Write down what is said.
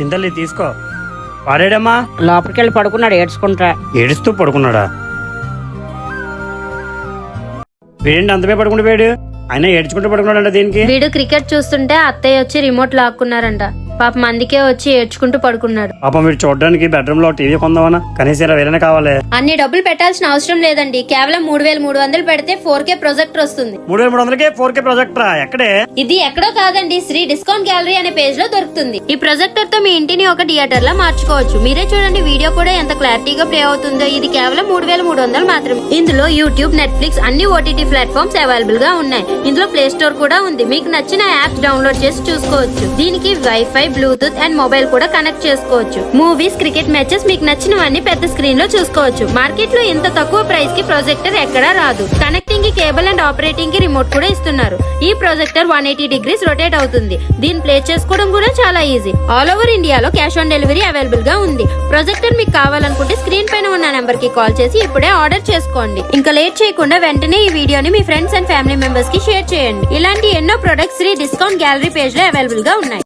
చింతల్లి తీసుకో. వాడేడమ్మా లోపలికి వెళ్ళి పడుకున్నాడు ఏడ్చుకుంటా. ఏడుస్తూ పడుకున్నాడా? వీడేంటి అంతమే పడుకుంటూ పోయాడు? ఆయన ఏడ్చుకుంటూ పడుకున్నాడంట దీనికి. వీడు క్రికెట్ చూస్తుంటే అత్తయ్య వచ్చి రిమోట్ లాక్కున్నారంట. పాపం అందుకే వచ్చి ఏడ్చుకుంటూ పడుకున్నాడు. పాపం వీడు చూడడానికి బెడ్రూమ్లో టీవీ కొందామన్నా కనీసం ఇలా వేరేనే కావాలి. అన్ని డబ్బులు పెట్టాల్సిన అవసరం లేదండి. కేవలం మూడు వేల మూడు వందలు పెడితే ఫోర్ కే ప్రొజెక్టర్ వస్తుంది. మూడు వేల మూడు వందలకే ఫోర్ కే ప్రొజెక్టర్ ఎక్కడే? ఇది ఎక్కడో కాదండి శ్రీ డిస్కౌంట్ గ్యాలరీ అనే పేజ్లో దొరుకుతుంది. ఈ ప్రొజెక్టర్తో మీ ఇంటిని ఒక థియేటర్ లా మార్చుకోవచ్చు. మీరే చూడండి వీడియో కూడా ఎంత క్లారిటీగా ప్లే అవుతుందో. ఇది కేవలం మూడు వేల మూడు వందలు మాత్రమే. ఇందులో యూట్యూబ్ నెట్ఫ్లిక్స్ అన్ని ఓటీటీ ప్లాట్ఫామ్స్ అవైలబుల్గా ఉన్నాయి. ఇందులో ప్లే స్టోర్ కూడా ఉంది. మీకు నచ్చిన యాప్ డౌన్లోడ్ చేసి చూసుకోవచ్చు. దీనికి వైఫై బ్లూటూత్ అండ్ మొబైల్ కూడా కనెక్ట్ చేసుకోవచ్చు. మూవీస్ క్రికెట్ మ్యాచెస్ మీకు నచ్చినవన్నీ పెద్ద స్క్రీన్లో చూసుకోవచ్చు. మార్కెట్లో ఇంత తక్కువ ప్రైస్కి ప్రొజెక్టర్ ఎక్కడా రాదు. కనెక్టింగ్కి కేబుల్ అండ్ ఆపరేటింగ్కి రిమోట్ కూడా ఇస్తున్నారు. ఈ projector one eighty degrees rotate అవుతుంది. దీన్ని ప్లే చేసుకోవడం కూడా చాలా ఈజీ ఆల్ ఓవర్ ఇండియాలో క్యాష్ ఆన్ డెలివరీ అవైలబుల్గా ఉంది. ప్రొజెక్టర్ మీకు కావాలనుకుంటే స్క్రీన్ పైన ఉన్న నెంబర్కి కాల్ చేసి ఇప్పుడే ఆర్డర్ చేసుకోండి. ఇంకా లేట్ చేయకుండా వెంటనే ఈ వీడియోని మీ ఫ్రెండ్స్ అండ్ ఫ్యామిలీ మెంబర్స్కి షేర్ చేయండి. ఇలాంటి ఎన్నో ప్రొడక్ట్స్ శ్రీ డిస్కౌంట్ గ్యాలరీ పేజ్లో అవైలబుల్గా ఉన్నాయి.